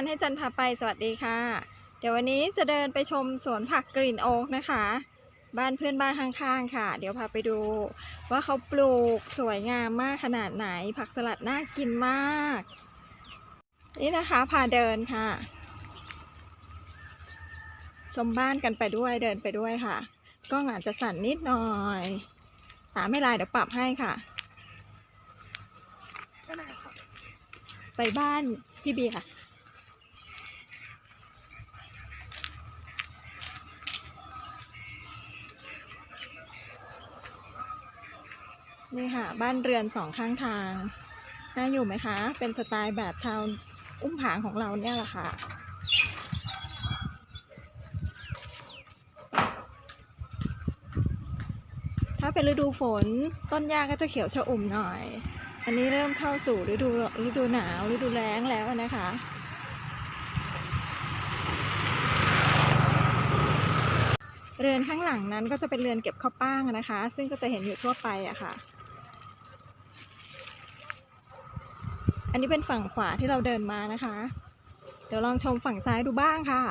จิรนันท์ให้จันพาไปสวัสดีค่ะ เดี๋ยววันนี้จะเดินไปชมสวนผักกรีนโอ๊กนะคะ บ้านเพื่อนบ้านข้างๆค่ะ เดี๋ยวพาไปดู ว่าเขาปลูกสวยงามมากขนาดไหน ผักสลัดน่ากินมาก นี่นะคะพาเดินค่ะ ชมบ้านกันไปด้วยเดินไปด้วยค่ะกล้องอาจจะสั่นนิดหน่อยตาไม่ลายเดี๋ยวปรับให้ค่ะก็ได้ครับไปบ้านพี่เบียร์ นี่ค่ะ บ้านเรือนสองข้างทาง น่าอยู่ไหมคะ เป็นสไตล์แบบชาวอุ้มผางของเราเนี่ยแหละค่ะ ถ้าเป็นฤดูฝนต้นหญ้าก็จะเขียวชอุ่มหน่อย อันนี้เริ่มเข้าสู่ฤดูฤดูหนาวฤดูแล้งแล้วนะคะเรือนข้างหลังนั้นก็จะเป็นเรือนเก็บข้าวป้างนะคะ ซึ่งก็จะเห็นอยู่ทั่วไปอะค่ะ อันนี้เป็นฝั่งขวาที่เราเดินมานะคะ เดี๋ยวลองชมฝั่งซ้ายดูบ้างค่ะ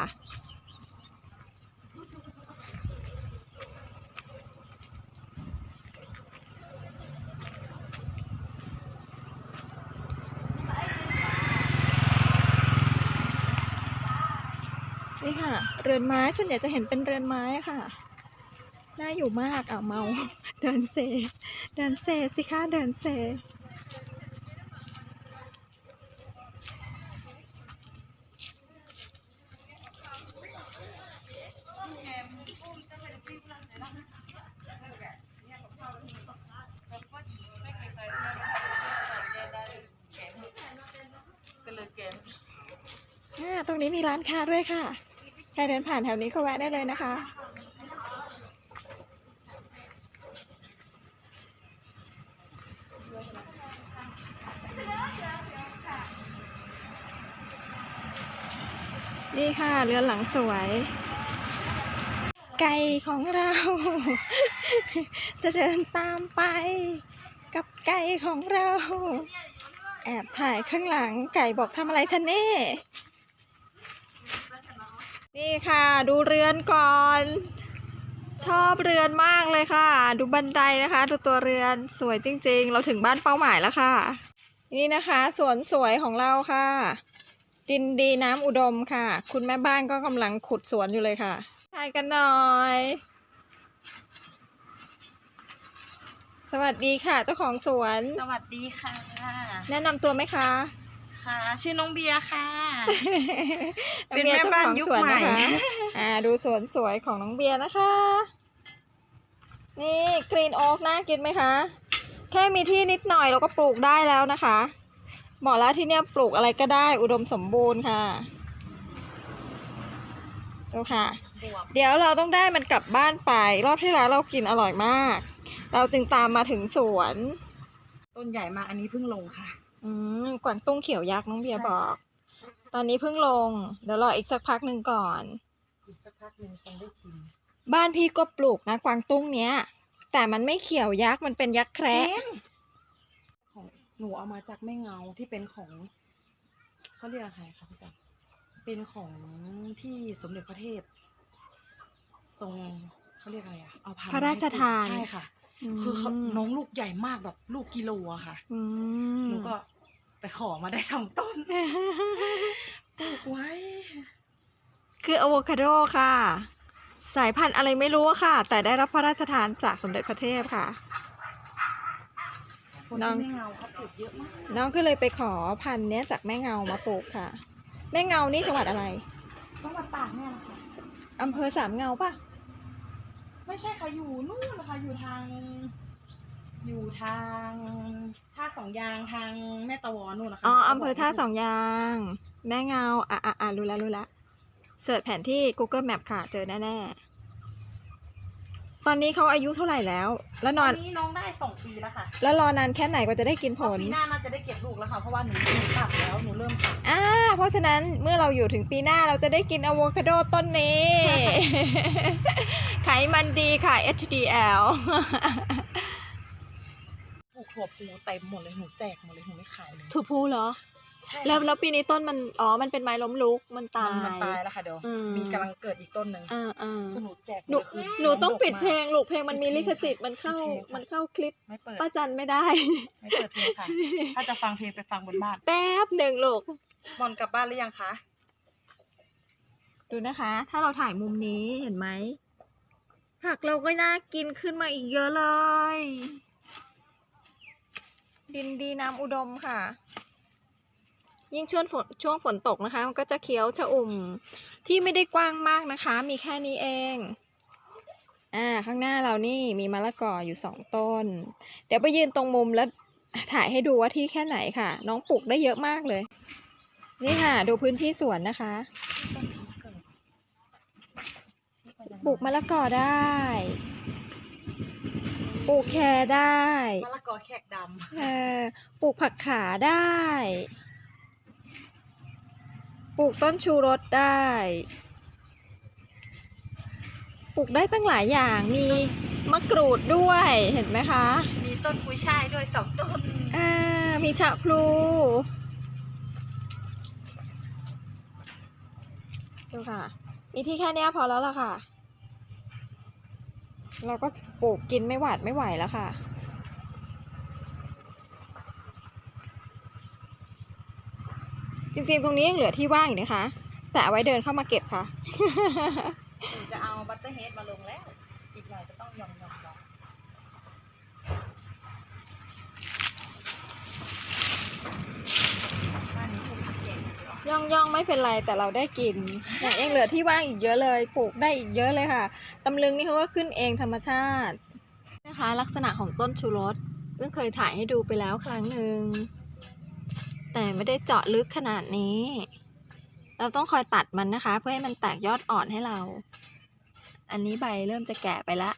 นี่ค่ะ เรือนไม้ส่วนใหญ่จะเห็นเป็นเรือนไม้ค่ะ น่าอยู่มากอะเมา เดินเซ เดินเซสิคะเดินเซ ก็เลยเกม อ่า ตรงนี้มีร้านค้าด้วยค่ะ ใครเดินผ่านแถวนี้ก็แวะได้เลยนะคะ นี่ค่ะเรือนหลังสวย ไก่ของเรา จะเดินตามไป กับไก่ของเรา แอบถ่ายข้างหลังไก่บอกทำอะไรฉันนี่ นี่ค่ะ ดูเรือนก่อน ชอบเรือนมากเลยค่ะ ดูบันไดนะคะ ดูตัวเรือนสวยจริง ๆ เราถึงบ้านเป้าหมายแล้วค่ะ นี่นะคะสวนสวยของเราค่ะ ดินดีน้ำอุดมค่ะ คุณแม่บ้านก็กำลังขุดสวนอยู่เลยค่ะถ่ายกันหน่อยสวัสดีค่ะ เจ้าของสวน สวัสดีค่ะ แนะนำตัวไหมคะค่ะ ชื่อน้องเบียร์ค่ะน้องเป็นบียร์แม่บ้านยุคใหม่เจ้าของสวนนะคะอ่า ดูสวนสวยของน้องเบียร์นะคะ นี่กรีนโอ๊กน่ากินไหมคะ แค่มีที่นิดหน่อยเราก็ปลูกได้แล้วนะคะบอกแล้วที่เนี่ยปลูกอะไรก็ได้อุดมสมบูรณ์ค่ะดูค่ะบวบเดี๋ยวเราต้องได้มันกลับบ้านไป รอบที่แล้วเรากินอร่อยมาก เราจึงตามมาถึงสวน ต้นใหญ่มากอันนี้เพิ่งลงค่ะ อืมกวางตุ้งเขียวยักษ์น้องเบียร์ใช่บอก ตอนนี้เพิ่งลง เดี๋ยวรออีกสักพักหนึ่งก่อน อีกสักพักหนึ่งคงได้ชิมบ้านพี่ก็ปลูกนะกวางตุ้งเนี้ย แต่มันไม่เขียวยักษ์มันเป็นยักษ์แคระของหนูเอามาจากแม่เงาที่เป็นของเขาเรียกอะไรคะพี่จันเป็นของที่สมเด็จพระเทพทรงเขาเรียกอะไรอะเอาพันธุ์พระราชทาน ใช่ค่ะ คือเขาน้องลูกใหญ่มากแบบลูกกิโลอะค่ะอืมหนูก็ไปขอมาได้สองต้นปลูกไว้ คืออะโวคาโดค่ะ สายพันธุ์อะไรไม่รู้อะค่ะ แต่ได้รับพระราชทานจากสมเด็จพระเทพค่ะคนน้องที่แม่เงาเขาปลูกเยอะมากน้องก็เลยไปขอพันธุ์เนี้ยจากแม่เงามาปลูกค่ะ แม่เงานี่จังหวัดอะไรต้องมาตากเนี่ยนะคะอำเภอสามเงาปะ ไม่ใช่ค่ะอยู่นู่นนะคะอยู่ทาง อยู่ทางท่าสองยางทางแม่ตะวอนู่นนะคะอ๋อหนูก็อำเภอท่าสองบกยาง แม่เงา อะอะอะรู้แล้วรู้แล้วเสิร์ชแผนที่ Google Map ค่ะ เจอแน่ๆต อนนี้เขาอายุเท่าไหร่แล้ว แล้วนตออนนนี้น้องได้สองปีแล้วค่ะแล้วรอนานแค่ไหนกว่าจะได้กินผลปีหน้าน่าจะได้เก็บลูกแล้วค่ะเพราะว่าหนูหนูตัดแล้วหนูเริ่มตัดอ่าเพราะฉะนั้นเมื่อเราอยู่ถึงปีหน้าเราจะได้กินอะโวคาโดต้นนี้ไขมันดีค่ะ HDL ปลูกถั่วพูเต็มหมดเลยหนูแจกหมดเลยหนูไม่ขายเลยถูกพูเหรอ ใช่แล้วแล้วปีนี้ต้นมันอ๋อมันเป็นไม้ล้มลุกมันตามันยมันตายแล้วค่ะเดี๋ยวอืมมีกำลังเกิดอีกต้นหนึ่งอ่าอ่าคือหนูแจกหนูคือหนูต้องปิดเพลงมันดกมากลูกเพลงมันมีปิดเพลลิงขสิทธิ์มันเข้าปิดเพลงค่ะมันเข้าคลิปไม่เปิดป้าจันไม่ได้ ไม่เปิดเพลงค่ะ ถ้าจะฟังเพลงไปฟังบนบ้าน แป๊บหนึ่งลูกมอนกลับบ้านหรือยังคะดูนะคะ ถ้าเราถ่ายมุมนี้เห็นไหมผักเราก็น่ากินขึ้นมาอีกเยอะเลย ดินดีน้ำอุดมค่ะ ยิ่งช่วงฝนช่วงฝนตกนะคะ มันก็จะเคี้ยวชะอุ่มที่ไม่ได้กว้างมากนะคะ มีแค่นี้เอง อ่า ข้างหน้าเรานี่มีมะละกออยู่สองต้น เดี๋ยวไปยืนตรงมุมแล้วถ่ายให้ดูว่าที่แค่ไหนค่ะ น้องปลูกได้เยอะมากเลย นี่ค่ะ ดูพื้นที่สวนนะคะ ปลูกมะละกอได้ ปลูกแครได้ มะละกอแขกดเออ ปลูกผักขาได้ป ลูกต้นชูรสได้ ปลูกได้ตั้งหลายอย่าง มีมะกรูดด้วย เห็นไหมคะำมีต้นกุยช่ายด้วยสองต้น อ่า มีชะพลู ดูค่ะ มีที่แค่เนี้ยพอแล้วล่ะค่ะ เราก็ปลูกกินไม่หวาดไม่ไหวแล้วค่ะ จริงๆ ตรงนี้ยังเหลือที่ว่างอยู่นะคะ แต่เอาไว้เดินเข้ามาเก็บค่ะหนูจะเอาบัตเตอร์เฮดมาลงแล้ว อีกหน่อยจะต้องยองยองยองบ้านนี้ปลูกผักแกงเหรอย่องย่องไม่เป็นไรแต่เราได้กินเนี่ยยังเหลือที่ว่างอีกเยอะเลยปลูกได้อีกเยอะเลยค่ะตำลึงนี่เขาก็ขึ้นเองธรรมชาตินะคะ ลักษณะของต้นชูรสซึ่งเคยถ่ายให้ดูไปแล้วครั้งหนึ่ง แต่ไม่ได้เจาะลึกขนาดนี้ เราต้องคอยตัดมันนะคะ เพื่อให้มันแตกยอดอ่อนให้เรา อันนี้ใบเริ่มจะแก่ไปละ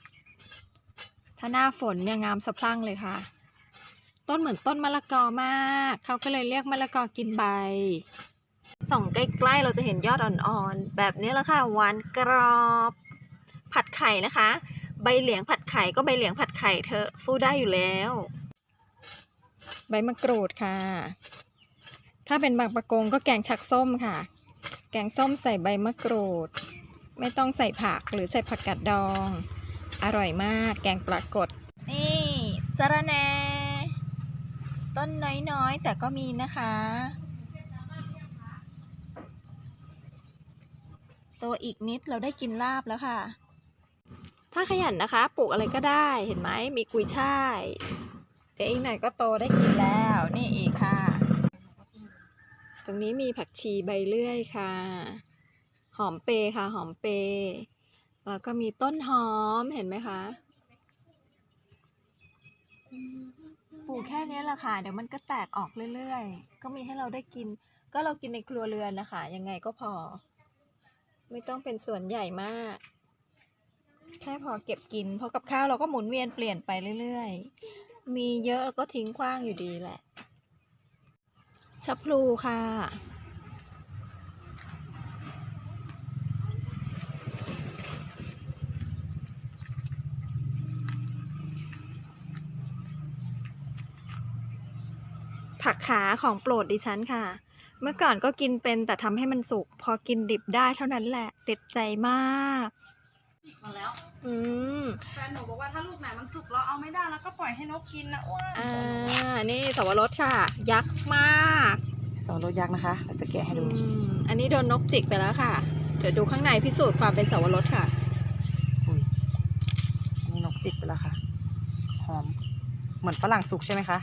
ถ้าหน้าฝนเนี่ยงามสะพรั่งเลยค่ะ ต้นเหมือนต้นมะละกอมาก เขาก็เลยเรียกมะละกอกินใบ ส่องใกล้ๆเราจะเห็นยอดอ่อนๆ แบบนี้แหละค่ะหวานกรอบ ผัดไข่นะคะ ใบเหลียงผัดไข่ก็ใบเหลียงผัดไข่เธอสู้ได้อยู่แล้ว ใบมะกรูดค่ะ ถ้าเป็นบางประกงก็แกงชักส้มค่ะ แกงส้มใส่ใบมะกรูด ไม่ต้องใส่ผักหรือใส่ผักกัดดอง อร่อยมาก แกงปลากดนี่สะระแหนต้นน้อยๆ แต่ก็มีนะคะ ตัวอีกนิดเราได้กินลาบแล้วค่ะ ถ้าขยันนะคะ ปลูกอะไรก็ได้เห็นไหมมีกุยช่าย เดี๋ยวอีกหน่อยก็โตได้กินแล้ว นี่อีกค่ะ ตรงนี้มีผักชีใบเลื่อยค่ะ หอมเปรย์ค่ะ หอมเปรย์แล้วก็มีต้นหอมเห็นไหมคะปลูกแค่นี้แหละค่ะ เดี๋ยวมันก็แตกออกเรื่อยๆ ก็มีให้เราได้กิน ก็เรากินในครัวเรือนนะคะ ยังไงก็พอ ไม่ต้องเป็นส่วนใหญ่มาก แค่พอเก็บกิน เพราะกับข้าวเราก็หมุนเวียนเปลี่ยนไปเรื่อยๆ มีเยอะก็ทิ้งขว้างอยู่ดีแหละ ชะพลูค่ะ ผักขาของโปรดดิฉันค่ะ เมื่อก่อนก็กินเป็นแต่ทำให้มันสุก พอกินดิบได้เท่านั้นแหละ ติดใจมากมาแล้ว อืม แฟนหนูบอกว่าถ้าลูกไหนมันสุกเราเอา ไม่ได้แล้วก็ปล่อยให้นกกินนะอ้วนอ่า นี่สวรสค่ะ ยักษ์มากสวรสยักษ์นะคะเราจะแกะให้ดู อืมอันนี้โดนนกจิกไปแล้วค่ะ เดี๋ยวดูข้างในพิสูจน์ความเป็นสวรสค่ะ อุ้ยอันนี้นกจิกไปแล้วค่ะ หอม เหมือนฝรั่งสุกใช่ไหมคะ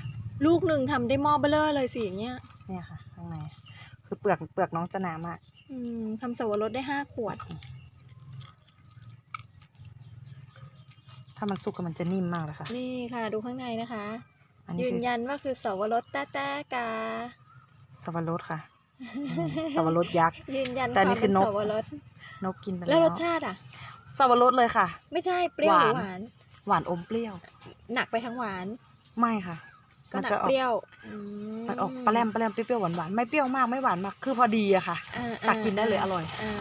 ลูกหนึ่งทำได้หม้อเบลเลอร์เลยสิอย่างเงี้ย เนี่ยค่ะ ข้างใน คือเปลือกเปลือกน้องจะหนามากอืมทำสวรสได้ห้าขวด ถ้ามันสุกก็มันจะนิ่มมากเลยค่ะ นี่ค่ะ ดูข้างในนะคะ อันนี้ยืนคือยันว่าคือสวรสแต้แต้กา สวรสค่ะอืมสวรสยักษ์ ยืนยันแต่คอันวามนี้คืเป็อนนกสวรสนกกินไปแล้แล้ววรสชาติอะ สวรสเลยค่ะ ไม่ใช่เปรี้ยวหรือหหวานวาน หวานอมเปรี้ยว หนักไปทั้งหวาน ไม่ค่ะ ก็มันหนักจะออกเปรี้ยวมันออกปลาแรมปลาแรมเปรี้ยวๆหวานหวานๆไม่เปรี้ยวมากไม่หวานมาก คือพอดีอะค่ะ อ่าตักกินได้เลยอร่อย อ่า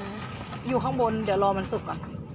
อยู่ข้างบนเดี๋ยวรอมันสุกก่อน